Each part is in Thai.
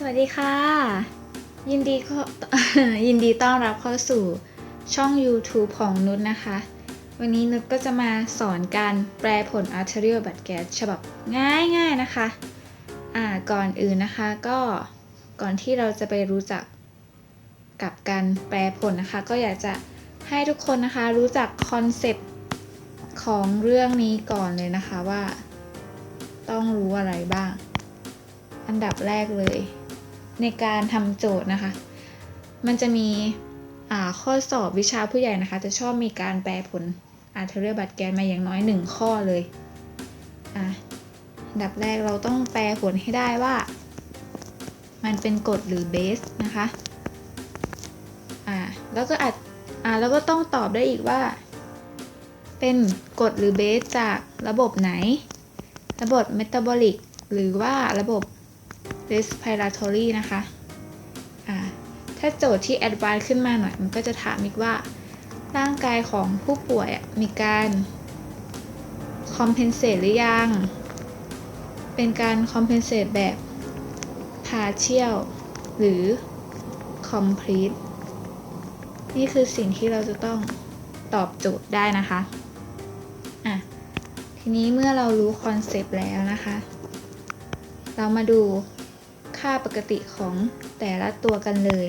สวัสดีค่ะ ยินดียินดีต้อนรับเข้าสู่ช่อง YouTube ของนุชนะคะ วันนี้นุชก็จะมาสอนการแปลผล arterial บัตรแก๊สฉบับง่ายๆนะคะอ่าก่อนอื่นนะคะก็ก่อนที่เราจะไปรู้จักกับการแปลผลนะคะ ก็อยากจะให้ทุกคนนะคะรู้จักคอนเซปต์ของเรื่องนี้ก่อนเลยนะคะว่า ต้องรู้อะไรบ้าง อันดับแรกเลย ในการทำโจทย์นะคะ มันจะมีข้อสอบวิชาผู้ใหญ่นะคะ จะชอบมีการแปลผลอาร์เทเรียบัตแกนมาอย่างน้อยหนึ่งข้อเลยอะดับแรกเราต้องแปลผลให้ได้ว่า มันเป็นกรดหรือเบสนะคะอ่าแล้วก็อาจอ่าแล้วก็ต้องตอบได้อีกว่า เป็นกรดหรือเบสจากระบบไหน ระบบเมตาบอลิกหรือว่าระบบ respiratory นะคะถ้าโจทย์ที่ advanced ขึ้นมาหน่อย มันก็จะถามอีกว่า ร่างกายของผู้ป่วยมีการ compensate หรือยัง เป็นการ compensate แบบ partial หรือ complete นี่คือสิ่งที่เราจะต้องตอบโจทย์ได้นะคะอะทีนี้เมื่อเรารู้คอนเซปต์แล้วนะคะ เรามาดู ค่าปกติของแต่ละตัวกันเลย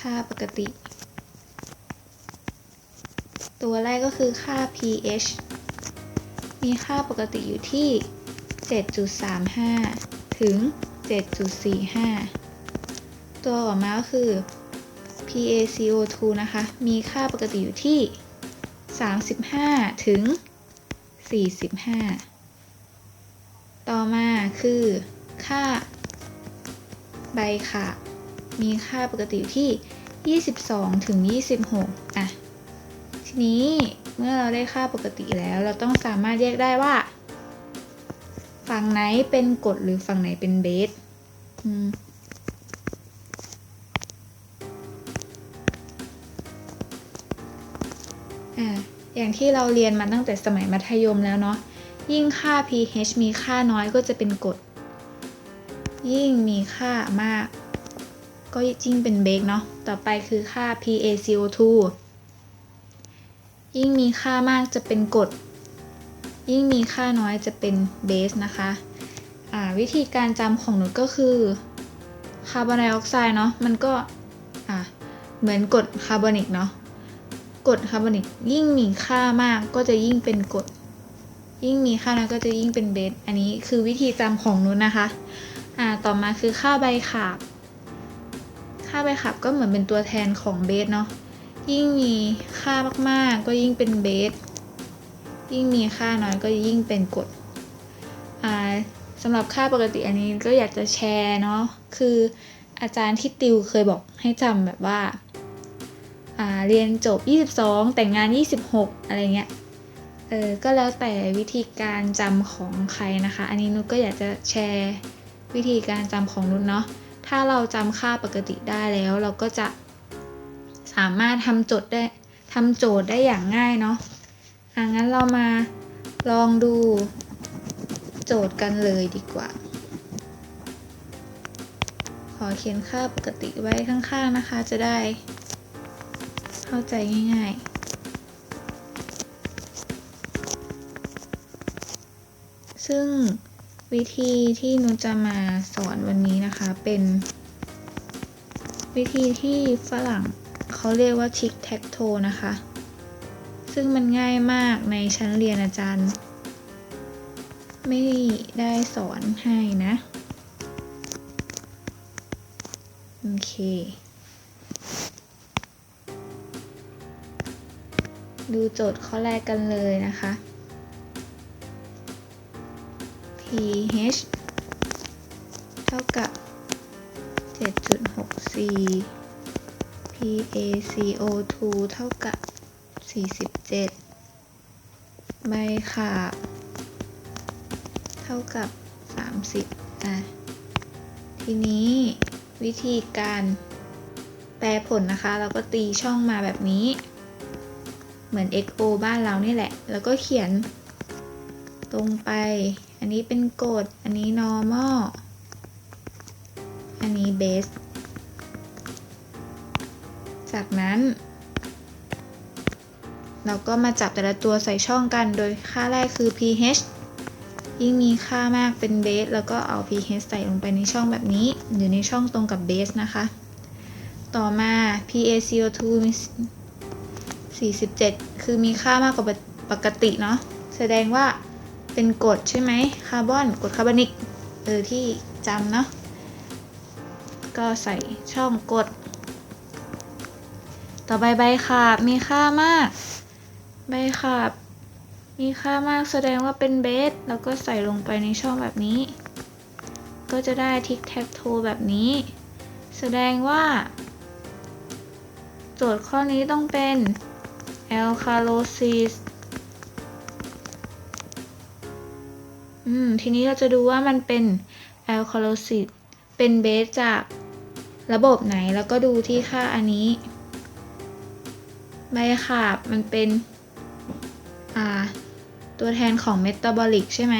ค่าปกติ ตัวแรกก็คือค่า pH มีค่าปกติอยู่ที่ 7.35 ถึง 7.45 ตัวออมาก็คือ PaCO2 นะคะ มีค่าปกติอยู่ที่ 35 ถึง 45 ต่อมาคือค่าใบขาบมีค่าปกติอยู่ที่ 22 ถึง 26 อะ ทีนี้เมื่อเราได้ค่าปกติแล้ว เราต้องสามารถแยกได้ว่า ฝั่งไหนเป็นกดหรือฝั่งไหนเป็นเบสอืมอะอย่างที่เราเรียนมาตั้งแต่สมัยมัธยมแล้วเนาะ ยิ่งค่า pH มีค่าน้อยก็จะเป็นกรด ยิ่งมีค่ามาก ก็ยิ่งเป็นเบสเนาะ ต่อไปคือค่า PaCO2 ยิ่งมีค่ามากจะเป็นกรด ยิ่งมีค่าน้อยจะเป็นเบสนะคะอ่าวิธีการจำของหนูก็คือคาร์บอนไดออกไซด์เนาะ มันก็อ่าเหมือนกรดคาร์บอนิกเนาะกรดคาร์บอนิกยิ่งมีค่ามากก็จะยิ่งเป็นกรด ยิ่งมีค่าน้อยก็จะยิ่งเป็นเบสอันนี้คือวิธีจำของนุ้นนะคะ อ่าต่อมาคือค่าใบขาบค่าใบขาบก็เหมือนเป็นตัวแทนของเบสเนาะยิ่งมีค่ามากๆ ก็ยิ่งเป็นเบสยิ่งมีค่าน้อยก็ยิ่งเป็นกรดอ่าสำหรับค่าปกติอันนี้ก็อยากจะแชร์เนาะคืออาจารย์ที่ติวเคยบอกให้จำแบบว่าอ่าเรียนจบ 22 แต่งงาน 26 อะไรเงี้ย เออก็แล้วแต่วิธีการจำของใครนะคะ อันนี้นุชก็อยากจะแชร์วิธีการจำของนุชเนาะถ้าเราจำค่าปกติได้แล้ว เราก็จะสามารถทำโจทย์ได้ทำโจทย์ได้อย่างง่ายเนาะอะงั้นเรามาลองดูโจทย์กันเลยดีกว่า ขอเขียนค่าปกติไว้ข้างๆนะคะ จะได้เข้าใจง่ายๆ ซึ่งวิธีที่นุจะมาสอนวันนี้นะคะเป็น วิธีที่ฝรั่งเขาเรียกว่าทิกแท็กโทนะคะ ซึ่งมันง่ายมากในชั้นเรียนอาจารย์ ไม่ได้สอนให้นะ โอเค ดูโจทย์ข้อแรกกันเลยนะคะ pH เท่ากับ 7.64 PaCO2 เท่ากับ 47ใบขาบเท่ากับ 30 อะ ทีนี้วิธีการแปลผลนะคะ เราก็ตีช่องมาแบบนี้ เหมือน XO บ้านเรานี่แหละ แล้วก็เขียนตรงไป นนี้เป็นกรดอันนี้ normal อันนี้ base จากนั้น เราก็มาจับแต่ละตัวใส่ช่องกัน โดยค่าแรกคือ pH ยิ่งมีค่ามากเป็นเบสแล้วก็เอา pH ใส่ลงไปในช่องแบบนี้อยู่ในช่องตรงกับเบสนะคะ ต่อมา PaCO2 มี47 คือมีค่ามากกว่าปกติเนาะแสดงว่า เป็นกรดใช่ไหมคาร์บอนกรดคาร์บอนิกเออที่จำเนาะก็ใส่ช่องกด ต่อไปใบขาบมีค่ามาก ใบขาบ มีค่ามากแสดงว่าเป็นเบส แล้วก็ใส่ลงไปในช่องแบบนี้ ก็จะได้ทิกแท็กโทแบบนี้ แสดงว่า โจทย์ข้อนี้ต้องเป็น alkalosis อื มทีนี้เราจะดูว่ามันเป็น alkalosis เป็นเบสจากระบบไหนแล้วก็ดูที่ค่าอันนี้ใบขาบมันเป็นอ่าตัวแทนของเมตาบอลิกใช่ไหม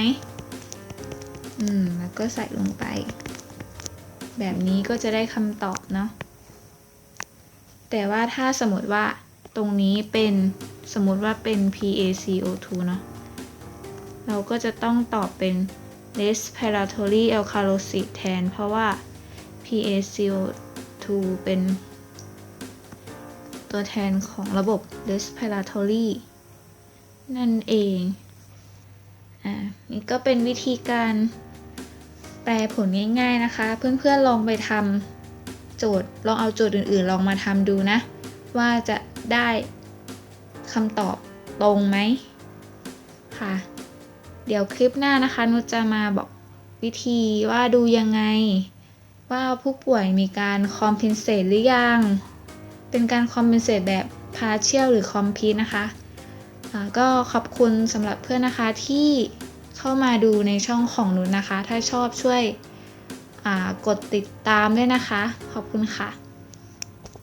อืม แล้วก็ใส่ลงไป แบบนี้ก็จะได้คำตอบเนาะ แต่ว่าถ้าสมมติว่าตรงนี้เป็นสมมติว่าเป็น PaCO2 เนาะ เราก็จะต้องตอบเป็น respiratory alkalosis แทน เพราะว่า PaCO2 เป็นตัวแทนของระบบ respiratory นั่นเอง อ่า นี่ก็เป็นวิธีการแปลผลง่าย ๆนะคะ เพื่อนๆลองไปทำโจทย์ ลองเอาโจทย์อื่นๆ ลองมาทำดูนะ ว่าจะได้คำตอบตรงไหมค่ะ เดี๋ยวคลิปหน้านะคะนุชจะมาบอกวิธีว่าดูยังไง ว่าผู้ป่วยมีการคอมเพนเซตหรือยัง เป็นการคอมเพนเซตแบบ partial หรือ complete นะคะก็ขอบคุณสำหรับเพื่อนนะคะที่เข้ามาดูในช่องของนุชนะคะ ถ้าชอบช่วยกดติดตามด้วยนะคะ ขอบคุณค่ะ